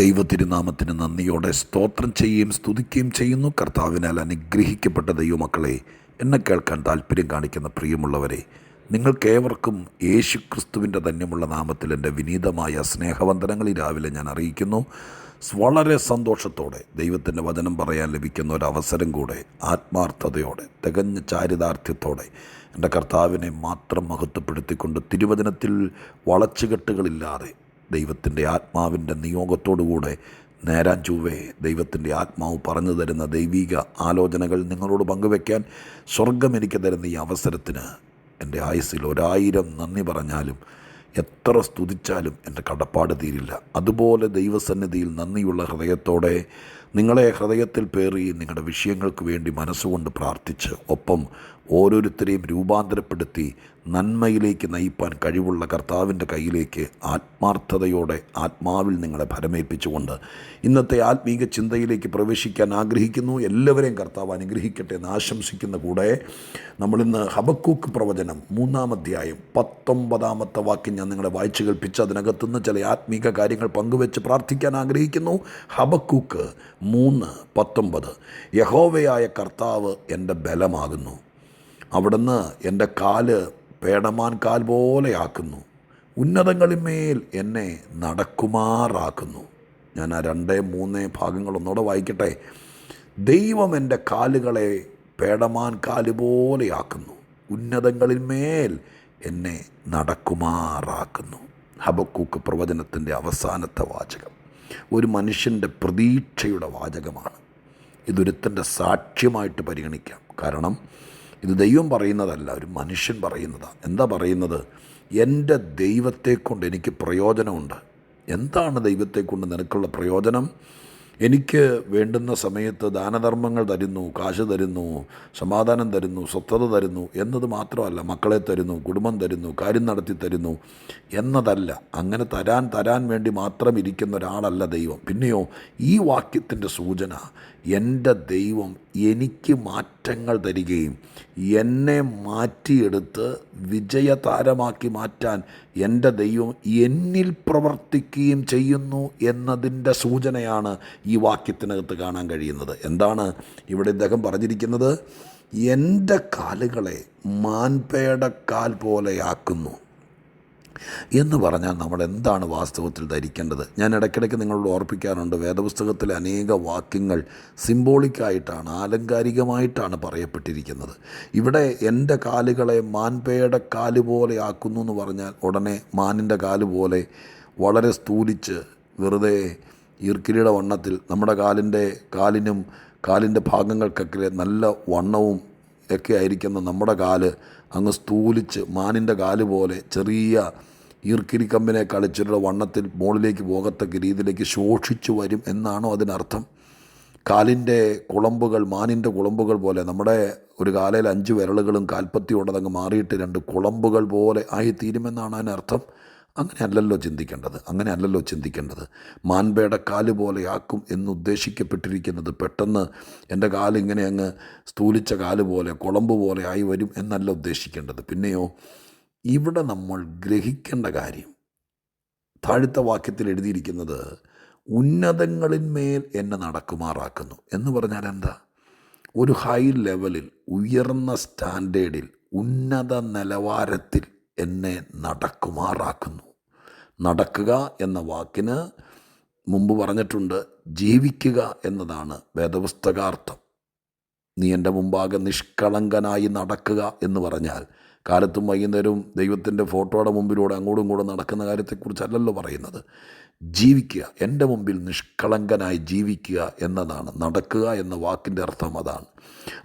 ദൈവ തിരുനാമത്തിന് നന്ദിയോടെ സ്തോത്രം ചെയ്യുകയും സ്തുതിക്കുകയും ചെയ്യുന്നു. കർത്താവിനാൽ അനുഗ്രഹിക്കപ്പെട്ട ദൈവമക്കളെ എന്നെ കേൾക്കാൻ താല്പര്യം കാണിക്കുന്ന പ്രിയമുള്ളവരെ നിങ്ങൾക്കേവർക്കും യേശു ക്രിസ്തുവിന്റെ ധന്യമുള്ള നാമത്തിൽ എന്റെ വിനീതമായ സ്നേഹവന്ദനങ്ങൾ രാവിലെ ഞാൻ അറിയിക്കുന്നു. വളരെ സന്തോഷത്തോടെ ദൈവത്തിന്റെ വചനം പറയാൻ ലഭിക്കുന്ന ഒരു അവസരം കൂടെ ആത്മാർത്ഥതയോടെ തികഞ്ഞ ചാരിതാർത്ഥ്യത്തോടെ എന്റെ കർത്താവിനെ മാത്രം മഹത്വപ്പെടുത്തിക്കൊണ്ട് തിരുവചനത്തിൽ വളച്ചുകെട്ടുകളില്ലാതെ ദൈവത്തിന്റെ ആത്മാവിന്റെ നിയോഗത്തോടുകൂടെ നേരാൻ ചൊവ്വേ ദൈവത്തിന്റെ ആത്മാവ് പറഞ്ഞു തരുന്ന ദൈവിക ആലോചനകൾ നിങ്ങളോട് പങ്കുവെക്കാൻ സ്വർഗം എനിക്ക് തരുന്ന ഈ അവസരത്തിന് എന്റെ ആയുസ്സിൽ ഒരായിരം നന്ദി പറഞ്ഞാലും എത്ര സ്തുതിച്ചാലും എന്റെ കടപ്പാട് തീരില്ല. അതുപോലെ ദൈവസന്നിധിയിൽ നന്ദിയുള്ള ഹൃദയത്തോടെ നിങ്ങളെ ഹൃദയത്തിൽ പേറി നിങ്ങളുടെ വിഷയങ്ങൾക്ക് വേണ്ടി മനസ്സുകൊണ്ട് പ്രാർത്ഥിച്ച് ഒപ്പം ഓരോരുത്തരെയും രൂപാന്തരപ്പെടുത്തി നന്മയിലേക്ക് നയിപ്പാൻ കഴിവുള്ള കർത്താവിന്റെ കയ്യിലേക്ക് ആത്മാർത്ഥതയോടെ ആത്മാവിൽ നിങ്ങളെ ഭരമേൽപ്പിച്ചുകൊണ്ട് ഇന്നത്തെ ആത്മീക ചിന്തയിലേക്ക് പ്രവേശിക്കാൻ ആഗ്രഹിക്കുന്നു. എല്ലാവരെയും കർത്താവ് അനുഗ്രഹിക്കട്ടെ എന്ന് ആശംസിക്കുന്ന കൂടെ നമ്മളിന്ന് ഹബക്കൂക്ക് പ്രവചനം മൂന്നാം അധ്യായം പത്തൊമ്പതാമത്തെ വാക്യം ഞാൻ നിങ്ങളെ വായിച്ചു കേൾപ്പിച്ച് അതിനകത്തുനിന്ന് ചില ആത്മീക കാര്യങ്ങൾ പങ്കുവെച്ച് പ്രാർത്ഥിക്കാൻ ആഗ്രഹിക്കുന്നു. ഹബക്കൂക്ക് മൂന്ന് പത്തൊമ്പത്. യഹോവയായ കർത്താവ് എന്റെ ബലമാകുന്നു. അവിടുന്ന് എന്റെ കാൽ പേടമാൻ കാൽ പോലെയാക്കുന്നു ഉന്നതങ്ങളിന്മേൽ എന്നെ നടക്കുമാറാക്കുന്നു. ഞാൻ ആ രണ്ട് മൂന്ന് ഭാഗങ്ങൾ ഒന്നുകൂടെ വായിക്കട്ടെ. ദൈവം എന്റെ കാലുകളെ പേടമാൻ കാൽ പോലെയാക്കുന്നു ഉന്നതങ്ങളിന്മേൽ എന്നെ നടക്കുമാറാക്കുന്നു. ഹബക്കൂക്ക് പ്രവചനത്തിന്റെ അവസാനത്തെ വാചകം. ഒരു മനുഷ്യന്റെ പ്രതീക്ഷയുടെ വാചകമാണ്. ഇതൊരുത്തന്റെ സാക്ഷ്യമായിട്ട് പരിഗണിക്കാം. കാരണം ഇത് ദൈവം പറയുന്നതല്ല ഒരു മനുഷ്യൻ പറയുന്നതാണ് എന്താ പറയുന്നത്? എന്റെ ദൈവത്തെക്കൊണ്ട് എനിക്ക് പ്രയോജനമുണ്ട്. എന്താണ് ദൈവത്തെക്കൊണ്ട് നിനക്കുള്ള പ്രയോജനം? എനിക്ക് വേണ്ടുന്ന സമയത്ത് ദാനധർമ്മങ്ങൾ തരുന്നു കാശ് തരുന്നു സമാധാനം തരുന്നു സ്വസ്ഥത തരുന്നു എന്നത് മാത്രമല്ല മക്കളെ തരുന്നു കുടുംബം തരുന്നു കാര്യം നടത്തി തരുന്നു എന്നതല്ല. അങ്ങനെ തരാൻ തരാൻ വേണ്ടി മാത്രം ഇരിക്കുന്ന ഒരാളല്ല ദൈവം. പിന്നെയോ ഈ വാക്യത്തിന്റെ സൂചന എന്റെ ദൈവം എനിക്ക് മാറ്റങ്ങൾ തരികയും എന്നെ മാറ്റിയെടുത്ത് വിജയതാരമാക്കി മാറ്റാൻ എന്റെ ദൈവം എന്നിൽ പ്രവർത്തിക്കുകയും ചെയ്യുന്നു എന്നതിന്റെ സൂചനയാണ് ഈ വാക്യത്തിനകത്ത് കാണാൻ കഴിയുന്നത്. എന്താണ് ഇവിടെ ഇദ്ദേഹം പറഞ്ഞിരിക്കുന്നത്? എന്റെ കാലുകളെ മാൻപേടക്കാൽ പോലെയാക്കുന്നു എന്ന് പറഞ്ഞാൽ നമ്മൾ എന്താണ് വാസ്തവത്തിൽ ധരിക്കേണ്ടത്? ഞാൻ ഇടയ്ക്കിടയ്ക്ക് നിങ്ങളോട് ഓർപ്പിക്കാറുണ്ട് വേദപുസ്തകത്തിലെ അനേക വാക്യങ്ങൾ സിംബോളിക്കായിട്ടാണ് ആലങ്കാരികമായിട്ടാണ് പറയപ്പെട്ടിരിക്കുന്നത്. ഇവിടെ എന്റെ കാലുകളെ മാൻപേയുടെ കാൽ പോലെ ആക്കുന്നു എന്ന് പറഞ്ഞാൽ ഉടനെ മാനിന്റെ കാൽ പോലെ വളരെ സ്ഥൂലിച്ച് വെറുതെ ഈർക്കിരിയുടെ വണ്ണത്തിൽ നമ്മുടെ കാലിന്റെ കാലിനും കാലിന്റെ ഭാഗങ്ങൾക്കൊക്കെ നല്ല വണ്ണവും ഒക്കെ ആയിരിക്കുന്ന നമ്മുടെ കാൽ അങ്ങ് സ്ഥൂലിച്ച് മാനിന്റെ കാൽ പോലെ ചെറിയ ഈർക്കിരി കമ്പിനെ കളിച്ചിട്ടുള്ള വണ്ണത്തിൽ മുകളിലേക്ക് പോകത്തക്ക രീതിയിലേക്ക് ശോഷിച്ചു വരും എന്നാണോ അതിനർത്ഥം? കാലിന്റെ കുളമ്പുകൾ മാനിന്റെ കുളമ്പുകൾ പോലെ നമ്മുടെ ഒരു കാലയിൽ അഞ്ച് വിരലുകളും കാൽപ്പത്തിയോടതങ്ങ് മാറിയിട്ട് രണ്ട് കുളമ്പുകൾ പോലെ ആയി തീരുമെന്നാണ് അതിനർത്ഥം? അങ്ങനെ അല്ലല്ലോ ചിന്തിക്കേണ്ടത്. അങ്ങനെ അല്ലല്ലോ ചിന്തിക്കേണ്ടത്. മാൻപേടെ കാൽ പോലെയാക്കും എന്നുദ്ദേശിക്കപ്പെട്ടിരിക്കുന്നത് പെട്ടെന്ന് എന്റെ കാലിങ്ങനെ അങ്ങ് സ്ഥൂലിച്ച കാൽ പോലെ കുളമ്പ് പോലെ ആയി വരും എന്നല്ല ഉദ്ദേശിക്കേണ്ടത്. പിന്നെയോ ഇവിടെ നമ്മൾ ഗ്രഹിക്കേണ്ട കാര്യം താഴ്ത്ത വാക്യത്തിൽ എഴുതിയിരിക്കുന്നത് ഉന്നതങ്ങളിന്മേൽ എന്നെ നടക്കുമാറാക്കുന്നു എന്ന് പറഞ്ഞാൽ എന്താ? ഒരു ഹൈ ലെവലിൽ ഉയർന്ന സ്റ്റാൻഡേർഡിൽ ഉന്നത നിലവാരത്തിൽ എന്നെ നടക്കുമാറാക്കുന്നു. നടക്കുക എന്ന വാക്കിന് മുമ്പ് പറഞ്ഞിട്ടുണ്ട് ജീവിക്കുക എന്നതാണ് വേദപുസ്തകാർത്ഥം. നീ എന്റെ മുമ്പാകെ നിഷ്കളങ്കനായി നടക്കുക എന്ന് പറഞ്ഞാൽ കാലത്തും വൈകുന്നേരവും ദൈവത്തിന്റെ ഫോട്ടോയുടെ മുമ്പിലൂടെ അങ്ങോട്ടും ഇങ്ങോട്ടും നടക്കുന്ന കാര്യത്തെക്കുറിച്ചല്ലല്ലോ പറയുന്നത്. ജീവിക്കുക എന്റെ മുമ്പിൽ നിഷ്കളങ്കനായി ജീവിക്കുക എന്നതാണ് നടക്കുക എന്ന വാക്കിന്റെ അർത്ഥം അതാണ്.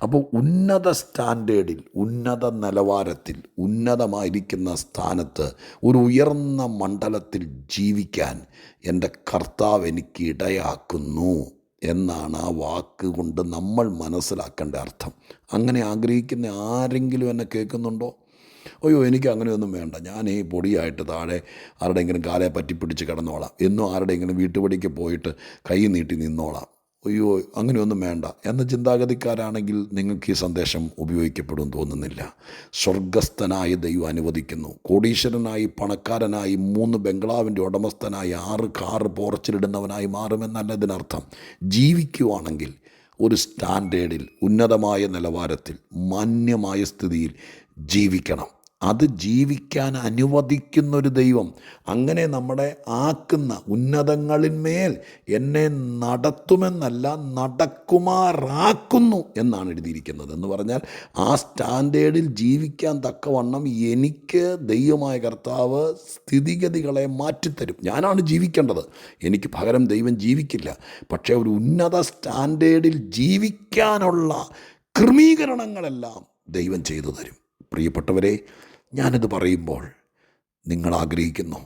അപ്പോൾ ഉന്നത സ്റ്റാൻഡേർഡിൽ ഉന്നത നിലവാരത്തിൽ ഉന്നതമായിരിക്കുന്ന സ്ഥാനത്ത് ഒരു ഉയർന്ന മണ്ഡലത്തിൽ ജീവിക്കാൻ എന്റെ കർത്താവ് എനിക്ക് ഇടയാക്കുന്നു എന്നാണ് ആ വാക്ക് കൊണ്ട് നമ്മൾ മനസ്സിലാക്കേണ്ട അർത്ഥം. അങ്ങനെ ആഗ്രഹിക്കുന്ന ആരെങ്കിലും എന്നെ കേൾക്കുന്നുണ്ടോ? അയ്യോ എനിക്ക് അങ്ങനെയൊന്നും വേണ്ട. ഞാൻ ഈ പൊടിയായിട്ട് താഴെ ആരുടെയെങ്കിലും കാലെ പറ്റി പിടിച്ച് കിടന്നോളാം. എന്നും ആരുടെയെങ്കിലും വീട്ടുപടിക്ക് പോയിട്ട് കൈ നീട്ടി നിന്നോളാം. അയ്യോ അങ്ങനെയൊന്നും വേണ്ട. എന്ന ചിന്താഗതിക്കാരാണെങ്കിൽ നിങ്ങൾക്ക് ഈ സന്ദേശം ഉപയോഗിക്കപ്പെടും തോന്നുന്നില്ല. സ്വർഗസ്ഥനായ ദൈവം അനുവദിക്കുന്നു. കോടീശ്വരനായി പണക്കാരനായി മൂന്ന് ബംഗ്ലാവിന്റെ ഉടമസ്ഥനായി ആറ് കാറ് പോർച്ചിലിടുന്നവനായി മാറുമെന്നല്ല ഇതിനർത്ഥം. ജീവിക്കുവാണെങ്കിൽ ഒരു സ്റ്റാൻഡേർഡിൽ ഉന്നതമായ നിലവാരത്തിൽ മാന്യമായ സ്ഥിതിയിൽ ജീവിക്കണം. അത് ജീവിക്കാൻ അനുവദിക്കുന്നൊരു ദൈവം. അങ്ങനെ നമ്മുടെ ആക്കുന്ന ഉന്നതങ്ങളിന്മേൽ എന്നെ നടത്തുമെന്നല്ല നടക്കുമാറാക്കുന്നു എന്നാണ് എഴുതിയിരിക്കുന്നത്. എന്ന് പറഞ്ഞാൽ ആ സ്റ്റാൻഡേർഡിൽ ജീവിക്കാൻ തക്കവണ്ണം എനിക്ക് ദൈവമായ കർത്താവ് സ്ഥിതിഗതികളെ മാറ്റിത്തരും. ഞാനാണ് ജീവിക്കേണ്ടത്. എനിക്ക് പകരം ദൈവം ജീവിക്കില്ല. പക്ഷേ ഒരു ഉന്നത സ്റ്റാൻഡേർഡിൽ ജീവിക്കാനുള്ള ക്രമീകരണങ്ങളെല്ലാം ദൈവം ചെയ്തു തരും. പ്രിയപ്പെട്ടവരെ ഞാനത് പറയുമ്പോൾ നിങ്ങൾ ആഗ്രഹിക്കുന്നു.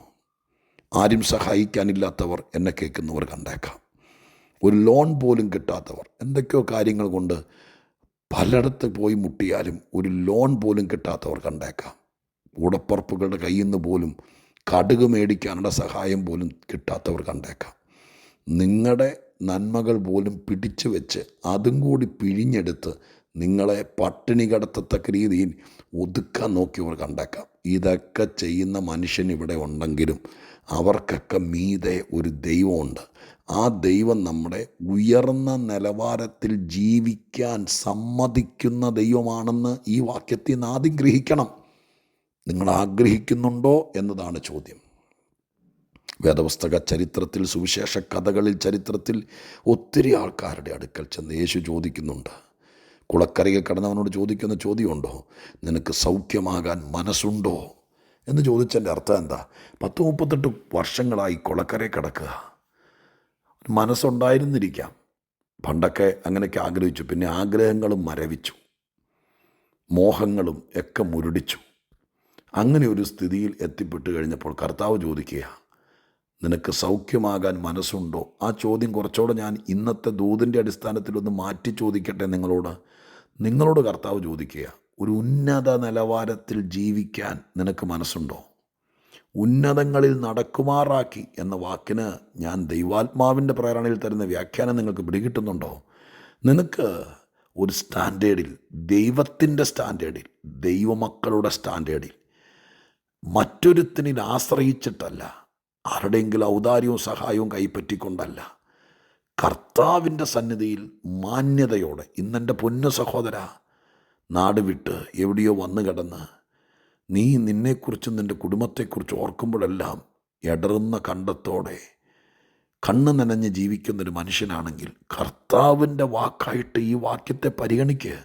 ആരും സഹായിക്കാനില്ലാത്തവർ എന്നെ കേൾക്കുന്നവർ കണ്ടേക്കാം. ഒരു ലോൺ പോലും കിട്ടാത്തവർ എന്തൊക്കെയോ കാര്യങ്ങൾ കൊണ്ട് പലയിടത്ത് പോയി മുട്ടിയാലും ഒരു ലോൺ പോലും കിട്ടാത്തവർ കണ്ടേക്കാം. കൂടപ്പറപ്പുകളുടെ കയ്യിൽ നിന്ന് പോലും കടുക് മേടിക്കാനുള്ള സഹായം പോലും കിട്ടാത്തവർ കണ്ടേക്കാം. നിങ്ങളുടെ നന്മകൾ പോലും പിടിച്ചു വെച്ച് അതും കൂടി പിഴിഞ്ഞെടുത്ത് നിങ്ങളെ പട്ടിണി കടത്തത്തക്ക രീതിയിൽ ഒതുക്കാൻ നോക്കിയവർ കണ്ടേക്കാം. ഇതൊക്കെ ചെയ്യുന്ന മനുഷ്യൻ ഇവിടെ ഉണ്ടെങ്കിലും അവർക്കൊക്കെ മീതെ ഒരു ദൈവമുണ്ട്. ആ ദൈവം നമ്മുടെ ഉയർന്ന നിലവാരത്തിൽ ജീവിക്കാൻ സമ്മതിക്കുന്ന ദൈവമാണെന്ന് ഈ വാക്യത്തിൽ നിന്ന് ആദ്യം ഗ്രഹിക്കണം. നിങ്ങൾ ആഗ്രഹിക്കുന്നുണ്ടോ എന്നതാണ് ചോദ്യം. വേദപുസ്തക ചരിത്രത്തിൽ സുവിശേഷ കഥകളിൽ ചരിത്രത്തിൽ ഒത്തിരി ആൾക്കാരുടെ അടുക്കൽ ചെന്ന് യേശു ചോദിക്കുന്നുണ്ട്. കുളക്കരയിൽ കടന്നവനോട് ചോദിക്കുന്ന ചോദ്യമുണ്ടോ? നിനക്ക് സൗഖ്യമാകാൻ മനസ്സുണ്ടോ? എന്ന് ചോദിച്ചതിന്റെ അർത്ഥം എന്താ? പത്ത് മുപ്പത്തെട്ട് വർഷങ്ങളായി കുളക്കരയിൽ കിടക്കുക. മനസ്സുണ്ടായിരുന്നിരിക്കാം. പണ്ടൊക്കെ അങ്ങനെയൊക്കെ ആഗ്രഹിച്ചു. പിന്നെ ആഗ്രഹങ്ങളും മരവിച്ചു. മോഹങ്ങളും ഒക്കെ മുരടിച്ചു. അങ്ങനെ ഒരു സ്ഥിതിയിൽ എത്തിപ്പെട്ട് കഴിഞ്ഞപ്പോൾ കർത്താവ് ചോദിക്കുക നിനക്ക് സൗഖ്യമാകാൻ മനസ്സുണ്ടോ? ആ ചോദ്യം കുറച്ചുകൂടെ ഞാൻ ഇന്നത്തെ ദൂതിന്റെ അടിസ്ഥാനത്തിലൊന്ന് മാറ്റി ചോദിക്കട്ടെ നിങ്ങളോട്. നിങ്ങളോട് കർത്താവ് ചോദിക്കുക ഒരു ഉന്നത നിലവാരത്തിൽ ജീവിക്കാൻ നിനക്ക് മനസ്സുണ്ടോ? ഉന്നതങ്ങളിൽ നടക്കുമാറാക്കി എന്ന വാക്കിന് ഞാൻ ദൈവാത്മാവിന്റെ പ്രേരണയിൽ തരുന്ന വ്യാഖ്യാനം നിങ്ങൾക്ക് പിടികിട്ടുന്നുണ്ടോ? നിനക്ക് ഒരു സ്റ്റാൻഡേർഡിൽ ദൈവത്തിന്റെ സ്റ്റാൻഡേർഡിൽ ദൈവമക്കളുടെ സ്റ്റാൻഡേർഡിൽ മറ്റൊരുത്തിനിൽ ആശ്രയിച്ചിട്ടല്ല ആരുടെയെങ്കിലും ഔദാര്യവും സഹായവും കൈപ്പറ്റിക്കൊണ്ടല്ല കർത്താവിന്റെ സന്നിധിയിൽ മാന്യതയോടെ ഇന്നെന്റെ പൊന്ന സഹോദര നാട് വിട്ട് എവിടെയോ വന്നു കിടന്ന് നീ നിന്നെക്കുറിച്ചും നിന്റെ കുടുംബത്തെക്കുറിച്ച് ഓർക്കുമ്പോഴെല്ലാം എടറുന്ന കണ്ടത്തോടെ കണ്ണ് നനഞ്ഞ് ജീവിക്കുന്നൊരു മനുഷ്യനാണെങ്കിൽ കർത്താവിന്റെ വാക്കായിട്ട് ഈ വാക്യത്തെ പരിഗണിക്ക്.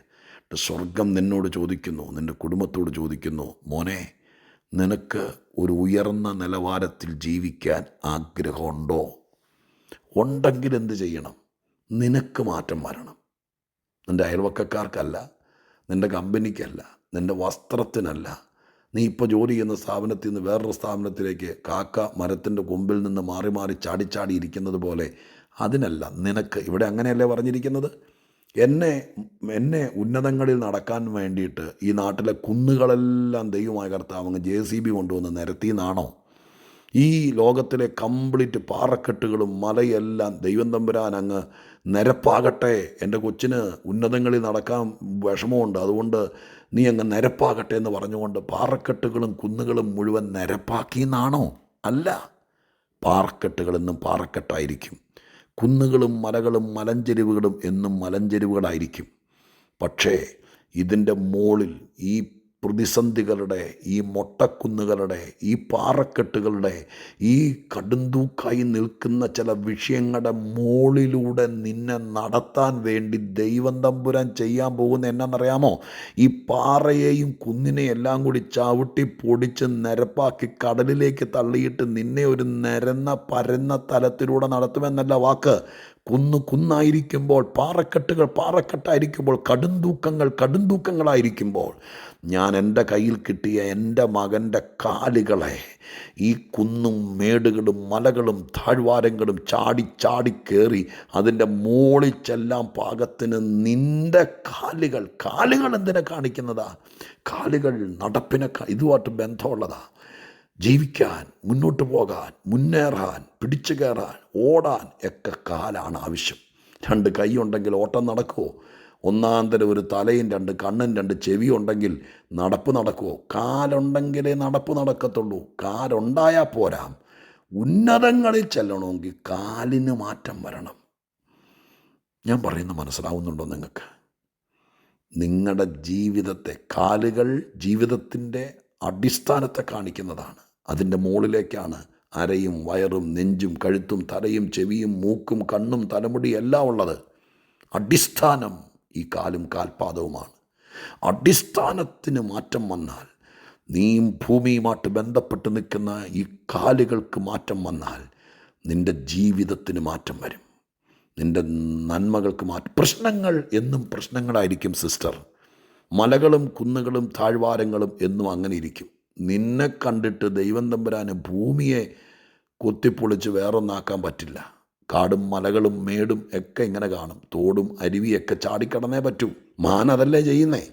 സ്വർഗം നിന്നോട് ചോദിക്കുന്നു നിന്റെ കുടുംബത്തോട് ചോദിക്കുന്നു മോനെ നിനക്ക് ഒരു ഉയർന്ന നിലവാരത്തിൽ ജീവിക്കാൻ ആഗ്രഹമുണ്ടോ? ഉണ്ടെങ്കിൽ എന്ത് ചെയ്യണം? നിനക്ക് മാറ്റം വരണം. നിന്റെ അയൽവക്കക്കാർക്കല്ല നിന്റെ കമ്പനിക്കല്ല നിന്റെ വസ്ത്രത്തിനല്ല. നീ ഇപ്പോൾ ജോലി ചെയ്യുന്ന സ്ഥാപനത്തിൽ നിന്ന് വേറൊരു സ്ഥാപനത്തിലേക്ക് കാക്ക മരത്തിന്റെ കൊമ്പിൽ നിന്ന് മാറി മാറി ചാടിച്ചാടി ഇരിക്കുന്നത് പോലെ അതിനല്ല നിനക്ക്. ഇവിടെ അങ്ങനെയല്ലേ പറഞ്ഞിരിക്കുന്നത്? എന്നെ എന്നെ ഉന്നതങ്ങളിൽ നടക്കാൻ വേണ്ടിയിട്ട് ഈ നാട്ടിലെ കുന്നുകളെല്ലാം ദൈവമായ കർത്താവ് അങ്ങ് ജെ സി ബി കൊണ്ടുവന്ന് നിരത്തിയെന്നാണോ? ഈ ലോകത്തിലെ കംപ്ലീറ്റ് പാറക്കെട്ടുകളും മലയെല്ലാം ദൈവം തമ്പുരാൻ അങ്ങ് നിരപ്പാകട്ടെ. എന്റെ കൊച്ചിന് ഉന്നതങ്ങളിൽ നടക്കാൻ വിഷമമുണ്ട്. അതുകൊണ്ട് നീ അങ്ങ് നിരപ്പാകട്ടെ എന്ന് പറഞ്ഞുകൊണ്ട് പാറക്കെട്ടുകളും കുന്നുകളും മുഴുവൻ നിരപ്പാക്കിയെന്നാണോ അല്ല. പാറക്കെട്ടുകൾ എന്നും പാറക്കെട്ടായിരിക്കും. കുന്നുകളും മലകളും മലഞ്ചെരിവുകളും എന്നും മലഞ്ചെരിവുകളായിരിക്കും. പക്ഷേ ഇതിന്റെ മുകളിൽ ഈ പ്രതിസന്ധികളുടെ ഈ മൊട്ടക്കുന്നുകളുടെ ഈ പാറക്കെട്ടുകളുടെ ഈ കടുന്തൂക്കായി നിൽക്കുന്ന ചില വിഷയങ്ങളുടെ മുകളിലൂടെ നിന്നെ നടത്താൻ വേണ്ടി ദൈവം തമ്പുരാൻ ചെയ്യാൻ പോകുന്ന എന്നാണെന്നറിയാമോ? ഈ പാറയെയും കുന്നിനെയും എല്ലാം കൂടി ചവിട്ടി പൊടിച്ച് നിരപ്പാക്കി കടലിലേക്ക് തള്ളിയിട്ട് നിന്നെ ഒരു നിരന്ന പരന്ന തലത്തിലൂടെ നടത്തുമെന്നല്ല വാക്ക്. കുന്ന് കുന്നായിരിക്കുമ്പോൾ പാറക്കെട്ടുകൾ പാറക്കെട്ടായിരിക്കുമ്പോൾ കടുംതൂക്കങ്ങൾ കടുംതൂക്കങ്ങളായിരിക്കുമ്പോൾ ഞാൻ എന്റെ കയ്യിൽ കിട്ടിയ എന്റെ മകന്റെ കാലുകളെ ഈ കുന്നും മേടുകളും മലകളും താഴ്വാരങ്ങളും ചാടി ചാടി കയറി അതിന്റെ മോളിച്ചെല്ലാം പാകത്തിന് നിന്റെ കാലുകൾ. കാലുകൾ എന്തിനെ കാണിക്കുന്നതാ? കാലുകൾ നടപ്പിനെ ഇതുമായിട്ട് ബന്ധമുള്ളതാ. ജീവിക്കാൻ മുന്നോട്ട് പോകാൻ മുന്നേറാൻ പിടിച്ചു കയറാൻ ഓടാൻ ഒക്കെ കാലാണ് ആവശ്യം. രണ്ട് കൈ ഉണ്ടെങ്കിൽ ഓട്ടം നടക്കുമോ ഒന്നാം തരം ഒരു തലയും രണ്ട് കണ്ണും രണ്ട് ചെവിയും ഉണ്ടെങ്കിൽ നടപ്പ് നടക്കുമോ കാലുണ്ടെങ്കിലേ നടപ്പ് നടക്കത്തുള്ളൂ. കാലുണ്ടായാൽ പോരാ. ഉന്നതങ്ങളിൽ ചെല്ലണമെങ്കിൽ കാലിന് മാറ്റം വരണം. ഞാൻ പറയുന്ന മനസ്സിലാവുന്നുണ്ടോ നിങ്ങൾക്ക്? നിങ്ങളുടെ ജീവിതത്തെ കാലുകൾ ജീവിതത്തിന്റെ അടിസ്ഥാനത്തെ കാണിക്കുന്നതാണ്. അതിന്റെ മുകളിലേക്കാണ് അരയും വയറും നെഞ്ചും കഴുത്തും തലയും ചെവിയും മൂക്കും കണ്ണും തലമുടിയും എല്ലാം ഉള്ളത്. അടിസ്ഥാനം. ഈ കാലും കാൽപാദവുമാണ്. അടിസ്ഥാനത്തിന് മാറ്റം വന്നാൽ നീയും ഭൂമിയുമായിട്ട് ബന്ധപ്പെട്ട് നിൽക്കുന്ന ഈ കാലുകൾക്ക് മാറ്റം വന്നാൽ നിന്റെ ജീവിതത്തിന് മാറ്റം വരും. നിന്റെ നന്മകൾക്ക് മാറ്റം. പ്രശ്നങ്ങൾ എന്നും പ്രശ്നങ്ങളായിരിക്കും സിസ്റ്റർ. മലകളും കുന്നുകളും താഴ്വാരങ്ങളും എന്നും അങ്ങനെ ഇരിക്കും. നിന്നെ കണ്ടിട്ട് ദൈവം തമ്പുരാന് ഭൂമിയെ കൊത്തിപ്പൊളിച്ച് വേറൊന്നാക്കാൻ പറ്റില്ല. കാടും മലകളും മേടും ഒക്കെ ഇങ്ങനെ കാണും. തോടും അരുവിയൊക്കെ ചാടിക്കടന്നേ പറ്റൂ. മാൻ അതല്ലേ ചെയ്യുന്നേ?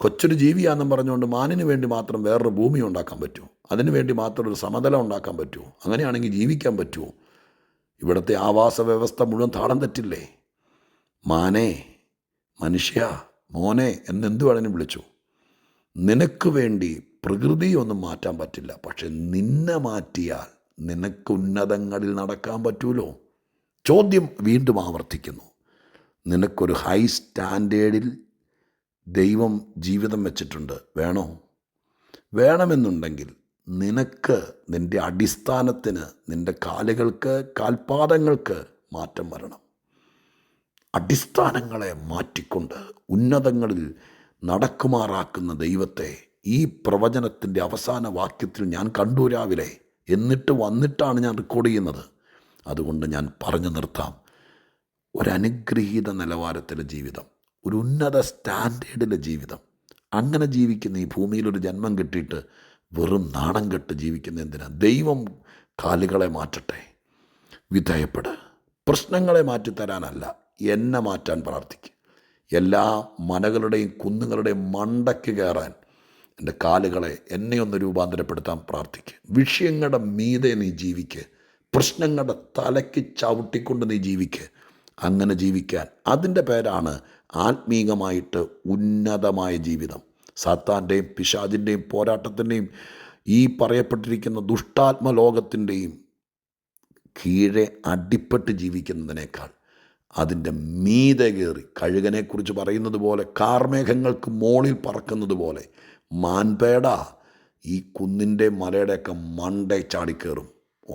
കൊച്ചൊരു ജീവിയാണെന്നും പറഞ്ഞുകൊണ്ട് മാനിന് വേണ്ടി മാത്രം വേറൊരു ഭൂമി ഉണ്ടാക്കാൻ പറ്റുമോ അതിനു വേണ്ടി മാത്രം ഒരു സമതലം ഉണ്ടാക്കാൻ പറ്റുമോ അങ്ങനെയാണെങ്കിൽ ജീവിക്കാൻ പറ്റുമോ ഇവിടുത്തെ ആവാസ വ്യവസ്ഥ മുഴുവൻ താളം തെറ്റില്ലേ? മാനെ മനുഷ്യ മോനെ എന്നെന്തു വേണമെങ്കിലും വിളിച്ചു. നിനക്ക് വേണ്ടി പ്രകൃതിയൊന്നും മാറ്റാൻ പറ്റില്ല. പക്ഷെ നിന്നെ മാറ്റിയാൽ നിനക്ക് ഉന്നതങ്ങളിൽ നടക്കാൻ പറ്റൂലോ? ചോദ്യം വീണ്ടും ആവർത്തിക്കുന്നു. നിനക്കൊരു ഹൈ സ്റ്റാൻഡേർഡിൽ ദൈവം ജീവിതം വെച്ചിട്ടുണ്ട്. വേണോ? വേണമെന്നുണ്ടെങ്കിൽ നിനക്ക് നിന്റെ അടിസ്ഥാനത്തിന് നിന്റെ കാലുകൾക്ക് കാൽപാദങ്ങൾക്ക് മാറ്റം വരണം. അടിസ്ഥാനങ്ങളെ മാറ്റിക്കൊണ്ട് ഉന്നതങ്ങളിൽ നടക്കുമാറാക്കുന്ന ദൈവത്തെ ഈ പ്രവചനത്തിന്റെ അവസാന വാക്യത്തിൽ ഞാൻ കണ്ടു രാവിലെ. എന്നിട്ട് വന്നിട്ടാണ് ഞാൻ റെക്കോർഡ് ചെയ്യുന്നത്. അതുകൊണ്ട് ഞാൻ പറഞ്ഞു നിർത്താം. ഒരനുഗ്രഹീത നിലവാരത്തിലെ ജീവിതം ഒരു ഉന്നത സ്റ്റാൻഡേർഡിലെ ജീവിതം. അങ്ങനെ ജീവിക്കുന്ന ഈ ഭൂമിയിലൊരു ജന്മം കിട്ടിയിട്ട് വെറും നാണം കെട്ട് ജീവിക്കുന്ന എന്തിനാ? ദൈവം കാലുകളെ മാറ്റട്ടെ. വിധേയപ്പെട്. പ്രശ്നങ്ങളെ മാറ്റിത്തരാനല്ല എന്നെ മാറ്റാൻ പ്രാർത്ഥിക്കും. എല്ലാ മലകളുടെയും കുന്നുകളുടെയും മണ്ടയ്ക്ക് കയറാൻ എന്റെ കാലുകളെ എന്നെ ഒന്ന് രൂപാന്തരപ്പെടുത്താൻ പ്രാർത്ഥിക്കുക വിഷയങ്ങളുടെ മീതെ നീ ജീവിക്ക്. പ്രശ്നങ്ങളുടെ തലയ്ക്ക് ചവിട്ടിക്കൊണ്ട് നീ ജീവിക്ക്. അങ്ങനെ ജീവിക്കാൻ അതിന്റെ പേരാണ് ആത്മീകമായിട്ട് ഉന്നതമായ ജീവിതം. സാത്താന്റെയും പിശാജിന്റെയും പോരാട്ടത്തിന്റെയും ഈ പറയപ്പെട്ടിരിക്കുന്ന ദുഷ്ടാത്മ ലോകത്തിന്റെയും കീഴെ അടിപ്പെട്ട് ജീവിക്കുന്നതിനേക്കാൾ അതിന്റെ മീതെ കയറി. കഴുകനെക്കുറിച്ച് പറയുന്നത് പോലെ കാർമേഘങ്ങൾക്ക് മോളിൽ പറക്കുന്നത് പോലെ മാൻപേട ഈ കുന്നിന്റെ മലയുടെയൊക്കെ മണ്ടേ ചാടിക്കേറും.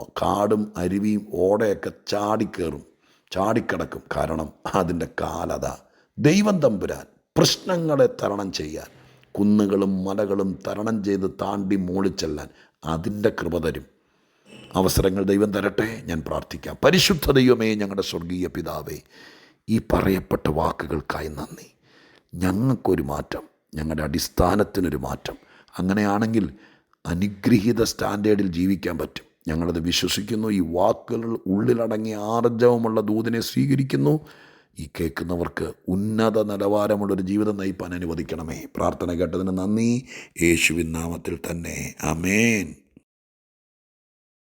കാടും അരുവിയും ഓടയൊക്കെ ചാടിക്കേറും ചാടിക്കിടക്കും. കാരണം അതിന്റെ കാലത ദൈവം തമ്പുരാൻ പ്രശ്നങ്ങളെ തരണം ചെയ്യാൻ കുന്നുകളും മലകളും തരണം ചെയ്ത് താണ്ടി മോളിച്ചെല്ലാൻ അതിന്റെ കൃപ തരും. അവസരങ്ങൾ ദൈവം തരട്ടെ. ഞാൻ പ്രാർത്ഥിക്കാം. പരിശുദ്ധ ദൈവമേ ഞങ്ങളുടെ സ്വർഗീയ പിതാവേ ഈ പറയപ്പെട്ട വാക്കുകൾക്കായി നന്ദി. ഞങ്ങൾക്കൊരു മാറ്റം ഞങ്ങളുടെ അടിസ്ഥാനത്തിനൊരു മാറ്റം. അങ്ങനെയാണെങ്കിൽ അനുഗ്രഹീത സ്റ്റാൻഡേർഡിൽ ജീവിക്കാൻ പറ്റും. ഞങ്ങളത് വിശ്വസിക്കുന്നു. ഈ വാക്കുകൾ ഉള്ളിലടങ്ങിയ ആർജവമുള്ള ദൂതിനെ സ്വീകരിക്കുന്നു. ഈ കേൾക്കുന്നവർക്ക് ഉന്നത നിലവാരമുള്ളൊരു ജീവിതം നയിപ്പാൻ അനുവദിക്കണമേ. പ്രാർത്ഥന കേട്ടതിന് നന്ദി. യേശുവിൻ നാമത്തിൽ തന്നെ. അമേൻ